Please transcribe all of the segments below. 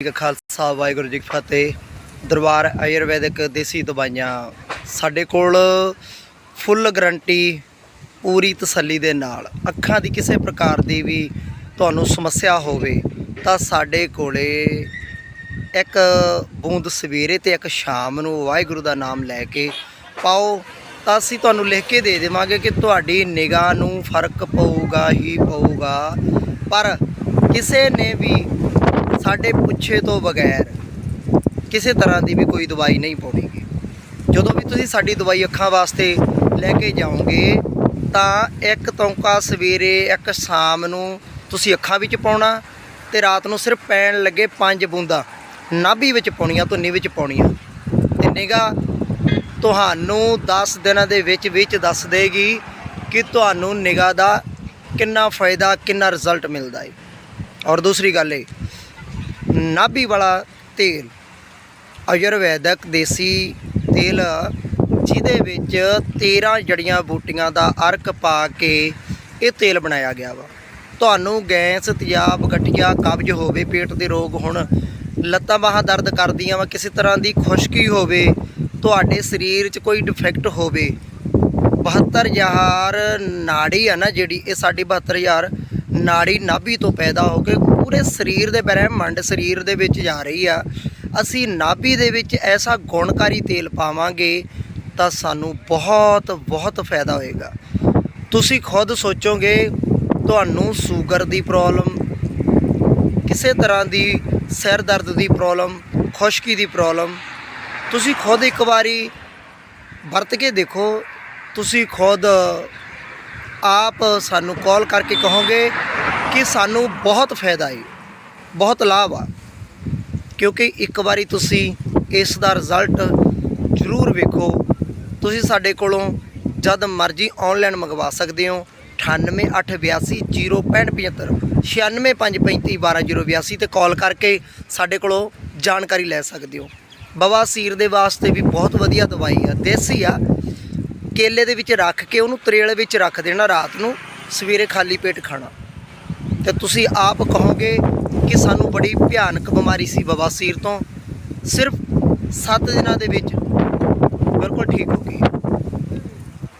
ਜੀ ਕਾ ਖਾਲਸਾ, ਵਾਹਿਗੁਰੂ ਜੀ ਕੀ ਫਤਿਹ। ਦਰਬਾਰ ਆਯੁਰਵੈਦਿਕ ਦੇਸੀ ਦਵਾਈਆਂ ਸਾਡੇ ਕੋਲ ਫੁੱਲ ਗਰੰਟੀ ਪੂਰੀ ਤਸੱਲੀ ਦੇ ਨਾਲ, ਅੱਖਾਂ ਦੀ ਕਿਸੇ ਪ੍ਰਕਾਰ ਦੀ ਵੀ ਤੁਹਾਨੂੰ ਸਮੱਸਿਆ ਹੋਵੇ ਤਾਂ ਸਾਡੇ ਕੋਲੇ ਇੱਕ ਬੂੰਦ ਸਵੇਰੇ ਤੇ ਇੱਕ ਸ਼ਾਮ ਨੂੰ ਵਾਹਿਗੁਰੂ ਦਾ ਨਾਮ ਲੈ ਕੇ ਪਾਓ ਤਾਂ ਅਸੀਂ ਤੁਹਾਨੂੰ ਲਿਖ ਕੇ ਦੇ ਦੇਵਾਂਗੇ ਕਿ ਤੁਹਾਡੀ ਨਿਗਾਹ ਨੂੰ ਫ਼ਰਕ ਪਊਗਾ ਹੀ ਪਊਗਾ। ਪਰ ਕਿਸੇ ਨੇ ਵੀ ਸਾਡੇ ਪੁੱਛੇ ਤੋਂ ਬਗੈਰ ਕਿਸੇ ਤਰ੍ਹਾਂ ਦੀ ਵੀ ਕੋਈ ਦਵਾਈ ਨਹੀਂ ਪਾਉਣੀਗੀ ਜਦੋਂ ਵੀ ਤੁਸੀਂ ਸਾਡੀ ਦਵਾਈ ਅੱਖਾਂ ਵਾਸਤੇ ਲੈ ਕੇ ਜਾਓਗੇ, ਤਾਂ ਇੱਕ ਤੌਂਕਾ ਸਵੇਰੇ, ਇੱਕ ਸ਼ਾਮ ਨੂੰ ਤੁਸੀਂ ਅੱਖਾਂ ਵਿੱਚ ਪਾਉਣਾ ਤੇ ਰਾਤ ਨੂੰ ਸਿਰਫ ਪੈਣ ਲੱਗੇ ਪੰਜ ਬੂੰਦਾਂ, ਨਾਭੀ ਵਿੱਚ ਪਾਉਣੀਆਂ, ਧੁੰਨੀ ਵਿੱਚ ਪਾਉਣੀਆਂ। ਤੇ ਨਿਗਾ ਤੁਹਾਨੂੰ 10 ਦਿਨਾਂ ਦੇ ਵਿੱਚ ਵਿੱਚ ਦੱਸ ਦੇਗੀ ਕਿ ਤੁਹਾਨੂੰ ਨਿਗਾ ਦਾ ਕਿੰਨਾ ਫਾਇਦਾ, ਕਿੰਨਾ ਰਿਜ਼ਲਟ ਮਿਲਦਾ ਹੈ ਔਰ ਦੂਸਰੀ ਗੱਲ ਇਹ ਨਾਭੀ ਵਾਲਾ ਤੇਲ, ਆਯੁਰਵੈਦਿਕ ਦੇਸੀ ਤੇਲ, ਜਿਹਦੇ ਵਿੱਚ 13 ਜੜੀਆਂ ਬੂਟੀਆਂ ਦਾ ਅਰਕ ਪਾ ਕੇ ਇਹ ਤੇਲ ਬਣਾਇਆ ਗਿਆ ਵਾ। ਤੁਹਾਨੂੰ ਗੈਸ, ਤੇਜ਼ਾਬ, ਗਠੀਆ, ਕਬਜ਼ ਹੋਵੇ, ਪੇਟ ਦੇ ਰੋਗ ਹੋਣ, ਲੱਤਾਂ ਬਾਹਾਂ ਦਰਦ ਕਰਦੀਆਂ ਵਾ, ਕਿਸੇ ਤਰ੍ਹਾਂ ਦੀ ਖੁਸ਼ਕੀ ਹੋਵੇ, ਤੁਹਾਡੇ ਸਰੀਰ 'ਚ ਕੋਈ ਡਿਫੈਕਟ ਹੋਵੇ 72000 ਨਾੜੀ ਆ ਨਾ ਜਿਹੜੀ, ਇਹ ਸਾਡੀ 72000 ਨਾੜੀ ਨਾਭੀ ਤੋਂ ਪੈਦਾ ਹੋ ਕੇ ਪੂਰੇ ਸਰੀਰ ਦੇ ਬ੍ਰਹਿਮੰਡ ਸਰੀਰ ਦੇ ਵਿੱਚ ਜਾ ਰਹੀ ਆ। ਅਸੀਂ ਨਾਭੀ ਦੇ ਵਿੱਚ ਐਸਾ ਗੁਣਕਾਰੀ ਤੇਲ ਪਾਵਾਂਗੇ ਤਾਂ ਸਾਨੂੰ ਬਹੁਤ ਬਹੁਤ ਫਾਇਦਾ ਹੋਏਗਾ। ਤੁਸੀਂ ਖੁਦ ਸੋਚੋਗੇ, ਤੁਹਾਨੂੰ ਸ਼ੂਗਰ ਦੀ ਪ੍ਰੋਬਲਮ, ਕਿਸੇ ਤਰ੍ਹਾਂ ਦੀ ਸਿਰ ਦਰਦ ਦੀ ਪ੍ਰੋਬਲਮ, ਖੁਸ਼ਕੀ ਦੀ ਪ੍ਰੋਬਲਮ, ਤੁਸੀਂ ਖੁਦ ਇੱਕ ਵਾਰੀ ਵਰਤ ਕੇ ਦੇਖੋ। ਤੁਸੀਂ ਖੁਦ ਆਪ ਸਾਨੂੰ ਕਾਲ ਕਰਕੇ ਕਹੋਗੇ ਕਿ ਸਾਨੂੰ ਬਹੁਤ ਫਾਇਦਾ ਹੈ, ਬਹੁਤ ਲਾਭ ਆ। ਕਿਉਂਕਿ ਇੱਕ ਵਾਰੀ ਤੁਸੀਂ ਇਸ ਦਾ ਰਿਜ਼ਲਟ ਜ਼ਰੂਰ ਵੇਖੋ, ਤੁਸੀਂ ਸਾਡੇ ਕੋਲੋਂ ਜਦ ਮਰਜ਼ੀ ਆਨਲਾਈਨ ਮੰਗਵਾ ਸਕਦੇ ਹੋ। 9882806575 9653512082 ਤੇ ਕਾਲ ਕਰਕੇ ਸਾਡੇ ਕੋਲੋਂ ਜਾਣਕਾਰੀ ਲੈ ਸਕਦੇ ਹੋ। ਬਵਾਸੀਰ ਦੇ ਵਾਸਤੇ ਵੀ ਬਹੁਤ ਵਧੀਆ ਦਵਾਈ ਆ, ਦੇਸੀ ਆ। ਕੇਲੇ ਦੇ ਵਿੱਚ ਰੱਖ ਕੇ ਉਹਨੂੰ ਤਰੇਲ ਵਿੱਚ ਰੱਖ ਦੇਣਾ ਰਾਤ ਨੂੰ, ਸਵੇਰੇ ਖਾਲੀ ਪੇਟ ਖਾਣਾ। ਤੇ ਤੁਸੀਂ ਆਪ ਕਹੋਗੇ ਕਿ ਸਾਨੂੰ ਬੜੀ ਭਿਆਨਕ ਬਿਮਾਰੀ ਸੀ ਬਵਾਸੀਰ ਤੋਂ। ਸਿਰਫ 7 ਦਿਨਾਂ ਦੇ ਵਿੱਚ ਬਿਲਕੁਲ ਠੀਕ ਹੋ ਗਈ।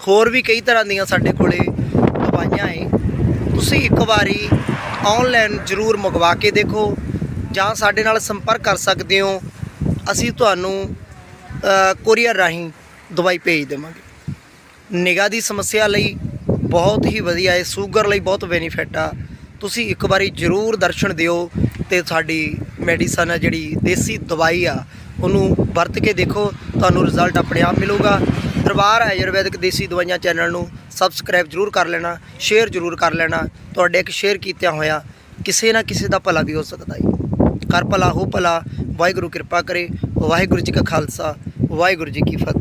ਹੋਰ ਵੀ ਕਈ ਤਰ੍ਹਾਂ ਦੀਆਂ ਸਾਡੇ ਕੋਲੇ ਦਵਾਈਆਂ ਏ। ਤੁਸੀਂ ਇੱਕ ਵਾਰੀ ਆਨਲਾਈਨ ਜ਼ਰੂਰ ਮੰਗਵਾ ਕੇ ਦੇਖੋ, ਜਾਂ ਸਾਡੇ ਨਾਲ ਸੰਪਰਕ ਕਰ ਸਕਦੇ ਹੋ। ਅਸੀਂ ਤੁਹਾਨੂੰ ਕੋਰੀਅਰ ਰਾਹੀਂ ਦਵਾਈ ਭੇਜ ਦੇਵਾਂਗੇ। ਨਿਗਾਹ ਦੀ ਸਮੱਸਿਆ ਲਈ ਬਹੁਤ ਹੀ ਵਧੀਆ ਹੈ, ਸ਼ੂਗਰ ਲਈ ਬਹੁਤ ਬੈਨੀਫਿਟ ਆ। ਤੁਸੀਂ ਇੱਕ ਵਾਰੀ ਜ਼ਰੂਰ ਦਰਸ਼ਨ ਦਿਓ ਤੇ ਸਾਡੀ ਮੈਡੀਸਨ ਆ ਜਿਹੜੀ ਦੇਸੀ ਦਵਾਈ ਆ, ਉਹਨੂੰ ਵਰਤ ਕੇ ਦੇਖੋ, ਤੁਹਾਨੂੰ ਰਿਜ਼ਲਟ ਆਪਣੇ ਆਪ ਮਿਲੂਗਾ। ਦਰਬਾਰ ਆਯੁਰਵੈਦਿਕ ਦੇਸੀ ਦਵਾਈਆਂ ਚੈਨਲ ਨੂੰ ਸਬਸਕ੍ਰਾਈਬ ਜ਼ਰੂਰ ਕਰ ਲੈਣਾ ਸ਼ੇਅਰ ਜ਼ਰੂਰ ਕਰ ਲੈਣਾ। ਤੁਹਾਡੇ ਇੱਕ ਸ਼ੇਅਰ ਕੀਤਿਆਂ ਹੋਇਆ ਕਿਸੇ ਨਾ ਕਿਸੇ ਦਾ ਭਲਾ ਵੀ ਹੋ ਸਕਦਾ ਹੈ। ਕਰ ਭਲਾ, ਹੋ ਭਲਾ, ਵਾਹਿਗੁਰੂ ਕਿਰਪਾ ਕਰੇ, ਵਾਹਿਗੁਰੂ ਜੀ ਕਾ ਖਾਲਸਾ, ਵਾਹਿਗੁਰੂ ਜੀ ਕੀ ਫਤਿਹ।